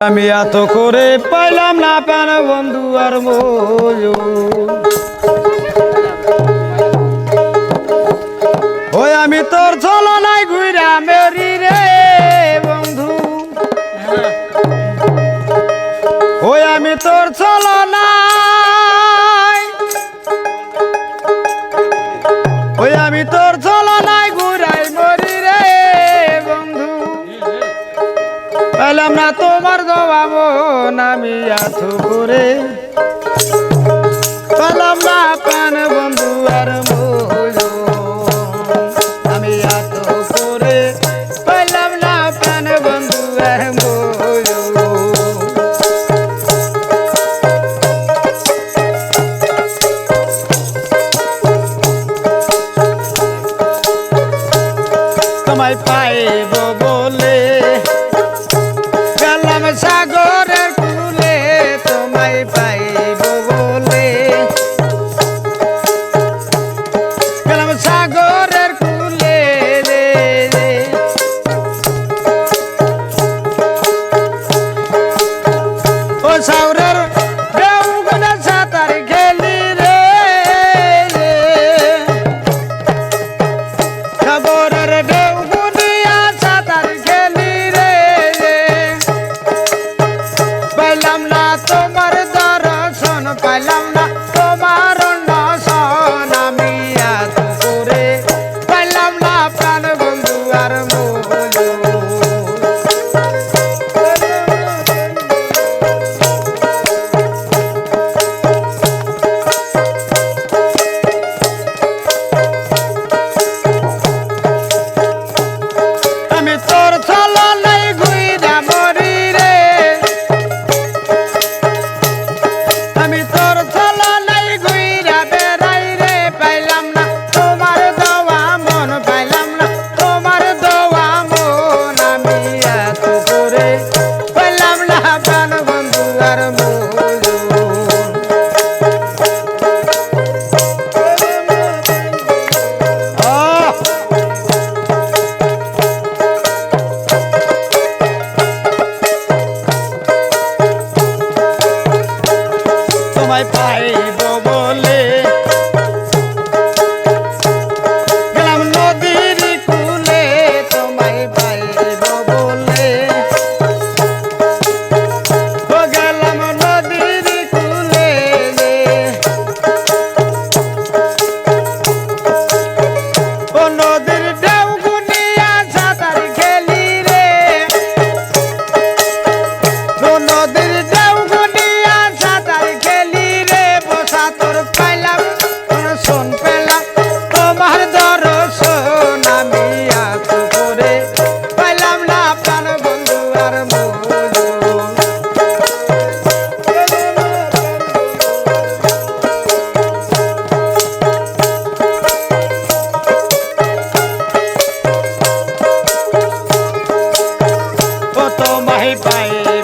আমি এত করে পাইলাম না প্যান বন্ধু আর ওই আমি তোর চলো নাই ঘুরা মেরি রে বন্ধু। ওই আমি তোর চলো নাই ওই আমি তো না তোমার জবাব নামি আছো করে না তোমার মাহি পায়ে